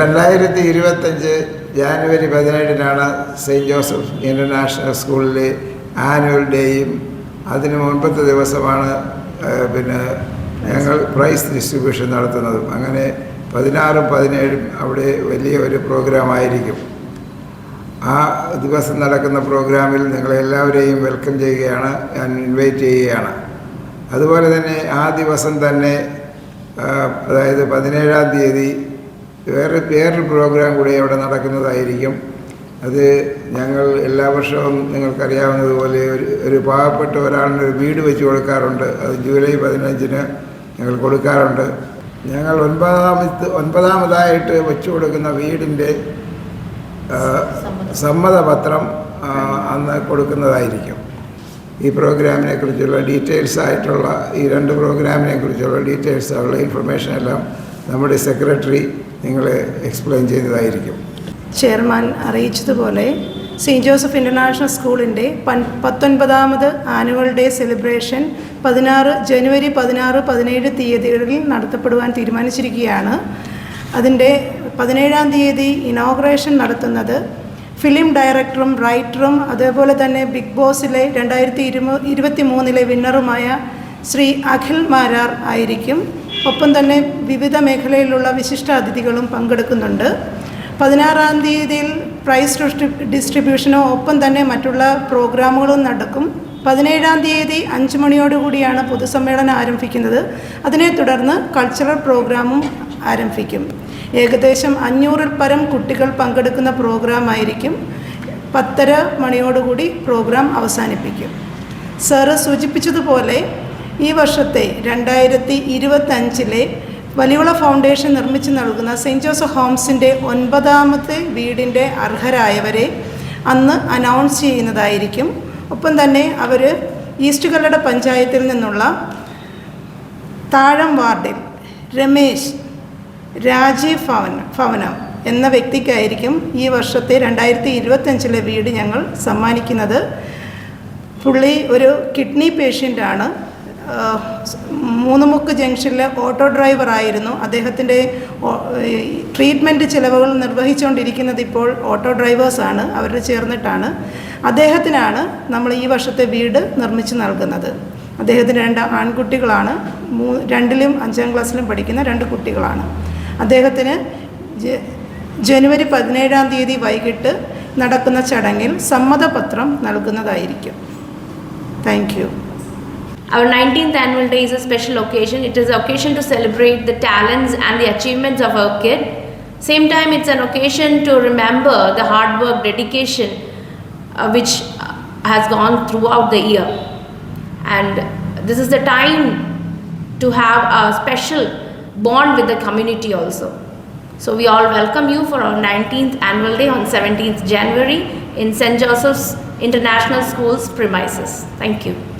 രണ്ടായിരത്തി ഇരുപത്തഞ്ച് ജാനുവരി പതിനേഴിനാണ് സെയിന്റ് ജോസഫ് ഇന്റർനാഷണൽ സ്കൂളിൽ ആനുവൽ ഡേയും അതിന് മുൻപത്തെ ദിവസമാണ് പിന്നെ ഞങ്ങൾ പ്രൈസ് ഡിസ്ട്രിബ്യൂഷൻ നടത്തുന്നതും. അങ്ങനെ പതിനാറും പതിനേഴും അവിടെ വലിയ ഒരു പ്രോഗ്രാമായിരിക്കും. ആ ദിവസം നടക്കുന്ന പ്രോഗ്രാമിൽ നിങ്ങളെല്ലാവരെയും വെൽക്കം ചെയ്യുകയാണ് ഞാൻ ഇൻവൈറ്റ് ചെയ്യുകയാണ്. അതുപോലെ തന്നെ ആ ദിവസം തന്നെ അതായത് പതിനേഴാം തീയതി വേറെ വേറൊരു പ്രോഗ്രാം കൂടി അവിടെ നടക്കുന്നതായിരിക്കും. അത് ഞങ്ങൾ എല്ലാ വർഷവും നിങ്ങൾക്കറിയാവുന്നതുപോലെ ഒരു ഒരു പാവപ്പെട്ട ഒരാളിന് ഒരു വീട് വെച്ച് കൊടുക്കാറുണ്ട്. അത് ജൂലൈ പതിനഞ്ചിന് ഞങ്ങൾ കൊടുക്കാറുണ്ട്. ഞങ്ങൾ ഒൻപതാമത് ഒൻപതാമതായിട്ട് വെച്ചു കൊടുക്കുന്ന വീടിന്റെ സമ്മതപത്രം അന്ന് കൊടുക്കുന്നതായിരിക്കും. ഈ പ്രോഗ്രാമിനെ കുറിച്ചുള്ള ഡീറ്റെയിൽസ് ആയിട്ടുള്ള ഈ രണ്ട് പ്രോഗ്രാമിനെ കുറിച്ചുള്ള ഡീറ്റെയിൽസ് ഉള്ള ഇൻഫർമേഷൻ എല്ലാം നമ്മുടെ സെക്രട്ടറി നിങ്ങളെ എക്സ്പ്ലെയിൻ ചെയ്തതായിരിക്കും. ചെയർമാൻ അറിയിച്ചതുപോലെ സെയിന്റ് ജോസഫ് ഇന്റർനാഷണൽ സ്കൂളിന്റെ പൻ പത്തൊൻപതാമത് ആനുവൽ ഡേ സെലിബ്രേഷൻ പതിനാറ് ജനുവരി പതിനാറ് പതിനേഴ് തീയതികളിൽ നടത്തപ്പെടുവാൻ തീരുമാനിച്ചിരിക്കുകയാണ്. അതിന്റെ പതിനേഴാം തീയതി ഇനോഗ്രേഷൻ നടത്തുന്നത് ഫിലിം ഡയറക്ടറും റൈറ്ററും അതേപോലെ തന്നെ ബിഗ് ബോസിലെ രണ്ടായിരത്തി ഇരുപ ഇരുപത്തി മൂന്നിലെ വിന്നറുമായ ശ്രീ അഖിൽ മാരാർ ആയിരിക്കും. ഒപ്പം തന്നെ വിവിധ മേഖലയിലുള്ള വിശിഷ്ട അതിഥികളും പങ്കെടുക്കുന്നുണ്ട്. പതിനാറാം തീയതിയിൽ പ്രൈസ് ഡിസ്ട്രിബ്യൂഷനും ഒപ്പം തന്നെ മറ്റുള്ള പ്രോഗ്രാമുകളും നടക്കും. പതിനേഴാം തീയതി അഞ്ച് മണിയോടുകൂടിയാണ് പൊതുസമ്മേളനം ആരംഭിക്കുന്നത്. അതിനെ തുടർന്ന് കൾച്ചറൽ പ്രോഗ്രാമും ആരംഭിക്കും. ഏകദേശം അഞ്ഞൂറിൽ പരം കുട്ടികൾ പങ്കെടുക്കുന്ന പ്രോഗ്രാമായിരിക്കും. പത്തര മണിയോടുകൂടി പ്രോഗ്രാം അവസാനിപ്പിക്കും. സാറ് സൂചിപ്പിച്ചതുപോലെ ഈ വർഷത്തെ രണ്ടായിരത്തി ഇരുപത്തഞ്ചിലെ വലിയുള ഫൗണ്ടേഷൻ നിർമ്മിച്ചു നൽകുന്ന സെയിന്റ് ജോസഫ് ഹോംസിന്റെ ഒൻപതാമത്തെ വീടിന്റെ അർഹരായവരെ അന്ന് അനൗൺസ് ചെയ്യുന്നതായിരിക്കും. ഒപ്പം തന്നെ അവർ ഈസ്റ്റ് കല്ലട പഞ്ചായത്തിൽ നിന്നുള്ള താഴം വാർഡിൽ രമേശ് രാജീവ് ഭവൻ ഭവനം എന്ന വ്യക്തിക്കായിരിക്കും ഈ വർഷത്തെ രണ്ടായിരത്തി ഇരുപത്തഞ്ചിലെ വീട് ഞങ്ങൾ സമ്മാനിക്കുന്നത്. പുള്ളി ഒരു കിഡ്നി പേഷ്യന്റാണ് മൂന്നുമുക്ക് ജംഗ്ഷനിലെ ഓട്ടോ ഡ്രൈവറായിരുന്നു അദ്ദേഹത്തിന്റെ ട്രീറ്റ്മെന്റ് ചിലവുകൾ നിർവഹിച്ചുകൊണ്ടിരിക്കുന്നത് ഇപ്പോൾ ഓട്ടോ ഡ്രൈവേഴ്സാണ് അവർ ചേർന്നിട്ടാണ്. അദ്ദേഹത്തിനാണ് നമ്മൾ ഈ വർഷത്തെ വീട് നിർമ്മിച്ച് നൽകുന്നത്. അദ്ദേഹത്തിന് രണ്ട് ആൺകുട്ടികളാണ്. മൂ രണ്ടിലും അഞ്ചാം ക്ലാസ്സിലും പഠിക്കുന്ന രണ്ട് കുട്ടികളാണ്. അദ്ദേഹത്തിന് ജനുവരി പതിനേഴാം തീയതി വൈകിട്ട് നടക്കുന്ന ചടങ്ങിൽ സമ്മതപത്രം നൽകുന്നതായിരിക്കും. Thank Our 19th annual day is a special occasion. It is an occasion to celebrate the talents and the achievements of our kid. Same time, it's an occasion to remember the hard work, dedication, uh, which uh, has gone throughout the year. And this is the time to have a special bond with the community also. So we all welcome you for our 19th annual day on 17th January in St. Joseph's International School's premises. Thank you.